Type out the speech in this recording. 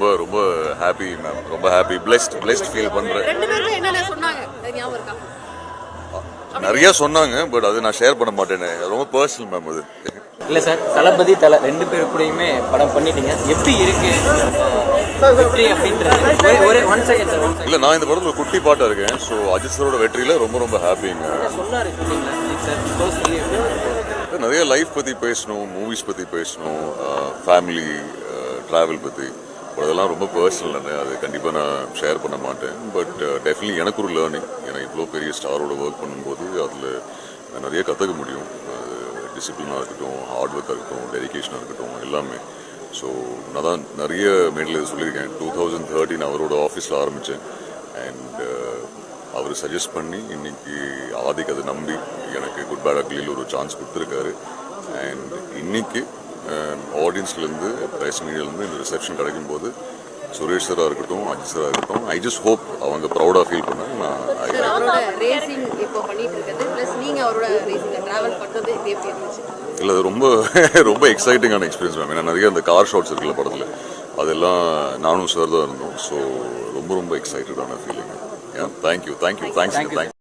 ரொம்ப ரொம்ப happy ma'am ரொம்ப ஹாப்பி பிளெஸ்ட் பிளெஸ்ட் ஃபீல் பண்ணுறேன் நிறைய சொன்னாங்க பட் அது நான் ஷேர் பண்ண மாட்டேனே. ரொம்ப பர்சனல் மேம் அது. இல்ல சார் தளபதி தல ரெண்டு பேர் கூடயுமே படம் பண்ணிட்டீங்க. எப்படி இருக்கு? இல்லை நான் இந்த படத்தில் குட்டி பாட்டாக இருக்கேன். ஸோ அஜித் சரோட வெற்றியில் ரொம்ப ரொம்ப ஹாப்பிங்க நிறைய லைஃப் பற்றி பேசணும் மூவிஸ் பற்றி பேசணும் ஃபேமிலி ட்ராவல் பற்றி அதெல்லாம் ரொம்ப பர்சனல் அது கண்டிப்பாக நான் ஷேர் பண்ண மாட்டேன். பட் டெஃபினெட்லி uh, எனக்கு ஒரு லேர்னிங் ஏன்னா இவ்வளோ பெரிய ஸ்டாரோட ஒர்க் பண்ணும்போது அதில் நிறைய கற்றுக்க முடியும். டிசிப்ளினாக இருக்கட்டும் ஹார்ட் ஒர்க்காக இருக்கட்டும் டெடிகேஷனாக இருக்கட்டும் எல்லாமே. ஸோ நான் தான் நிறைய மேடில் சொல்லியிருக்கேன். டூ தௌசண்ட் தேர்ட்டின் அவரோட ஆஃபீஸில் ஆரம்பித்தேன் அண்ட் uh, அவர் சஜஸ்ட் பண்ணி இன்னைக்கு ஆதிக்கு அதை நம்பி எனக்கு குட் பேட் அக்லியில் ஒரு சான்ஸ் கொடுத்துருக்காரு. அண்ட் இன்னைக்கு ஆடியன்ஸ்லேருந்து ப்ரெஸ் மீடியாலேருந்து இந்த ரிசப்ஷன் கிடைக்கும் போது சுரேஷ் சாராக இருக்கட்டும் அஜித் சாராக இருக்கட்டும் ஐ ஜஸ்ட் ஹோப் அவங்க ப்ரௌடாக ஃபீல் பண்ணாங்க. நான் இல்லை அது ரொம்ப ரொம்ப எக்ஸைட்டிங்கான எக்ஸ்பீரியன்ஸ் மேம் ஏன்னா நிறைய அந்த கார் ஷாட்ஸ் இருக்குல்ல படத்தில். அதெல்லாம் நானும் சார் தான் இருந்தோம். ஸோ ரொம்ப ரொம்ப எக்ஸைட்டடான feeling thank you thank you thanks thank you